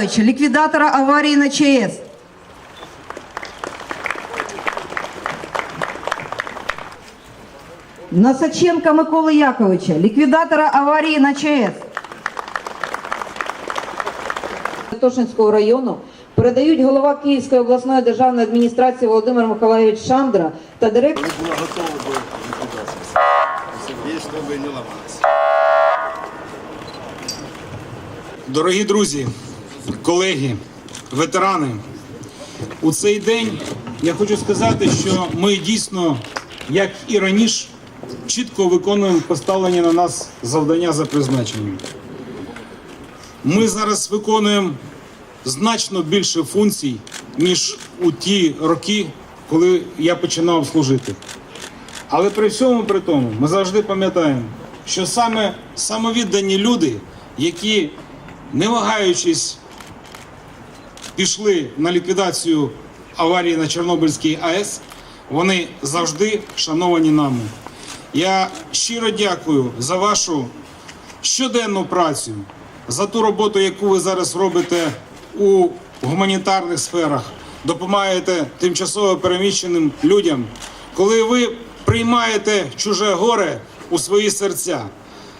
ликвидатора аварии на ЧС. Носаченка Миколи Яковича, ліквідатора аварії на ЧС. Тошинського району передають голова Київської обласної державної адміністрації Володимир Миколаївич Шандра та директор. Коли була готова до ліквідації. Щоб не ламалася. Дорогі друзі, колеги, ветерани, у цей день я хочу сказати, що ми дійсно, як і раніше, чітко виконуємо поставлені на нас завдання за призначенням. Ми зараз виконуємо значно більше функцій, ніж у ті роки, коли я починав служити. Але при всьому при тому ми завжди пам'ятаємо, що саме самовіддані люди, які не вагаючись пішли на ліквідацію аварії на Чорнобильській АЕС, вони завжди шановані нами. Я щиро дякую за вашу щоденну працю, за ту роботу, яку ви зараз робите у гуманітарних сферах, допомагаєте тимчасово переміщеним людям, коли ви приймаєте чуже горе у свої серця.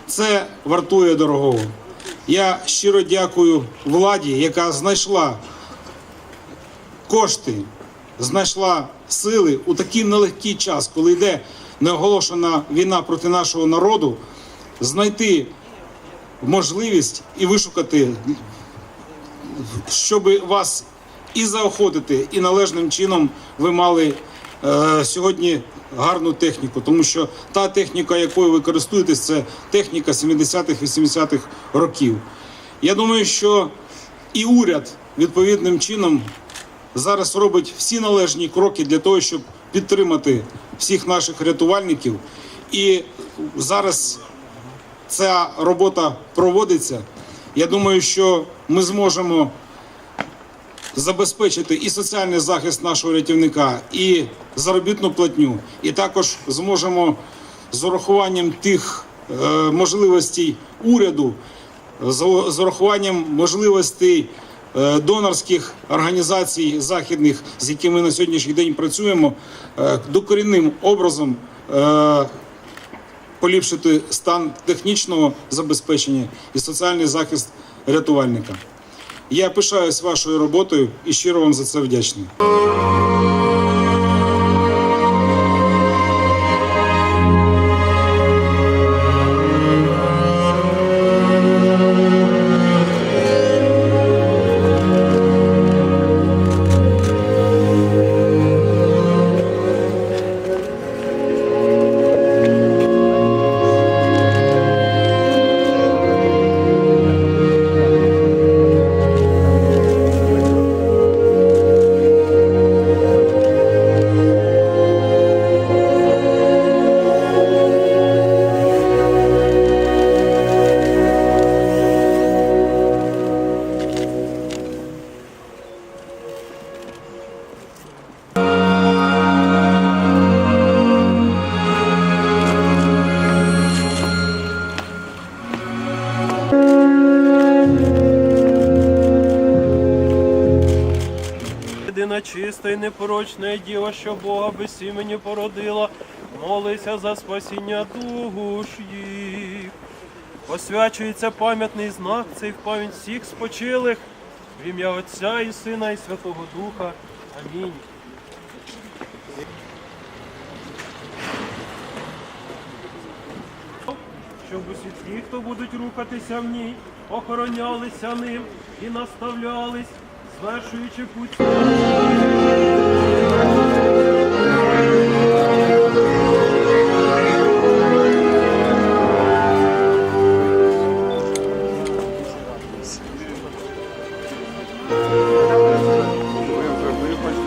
Це вартує дорогого. Я щиро дякую владі, яка знайшла кошти, знайшла сили у такий нелегкий час, коли йде неоголошена війна проти нашого народу, знайти можливість і вишукати, щоб вас і заохотити, і належним чином ви мали е, сьогодні гарну техніку, тому що та техніка, якою ви користуєтесь, це техніка 70-х, 80-х років. Я думаю, що і уряд відповідним чином зараз робить всі належні кроки для того, щоб підтримати всіх наших рятувальників. І зараз ця робота проводиться. Я думаю, що ми зможемо забезпечити і соціальний захист нашого рятівника, і заробітну платню, і також зможемо з урахуванням тих е, можливостей уряду, з урахуванням можливостей донорських організацій західних, з якими на сьогоднішній день працюємо, е, докорінним образом. е, Поліпшити стан технічного забезпечення і соціальний захист рятувальника. Я пишаюсь вашою роботою і щиро вам за це вдячний. Чиста і непорочна діва, що Бога без імені породила, молися за спасіння душ їх. Освячується пам'ятний знак цих пам'ять всіх спочилих в ім'я Отця і Сина і Святого Духа. Амінь. щоб усі ті, хто будуть рухатися в ній, охоронялися ним і наставлялись, звершуючи путь.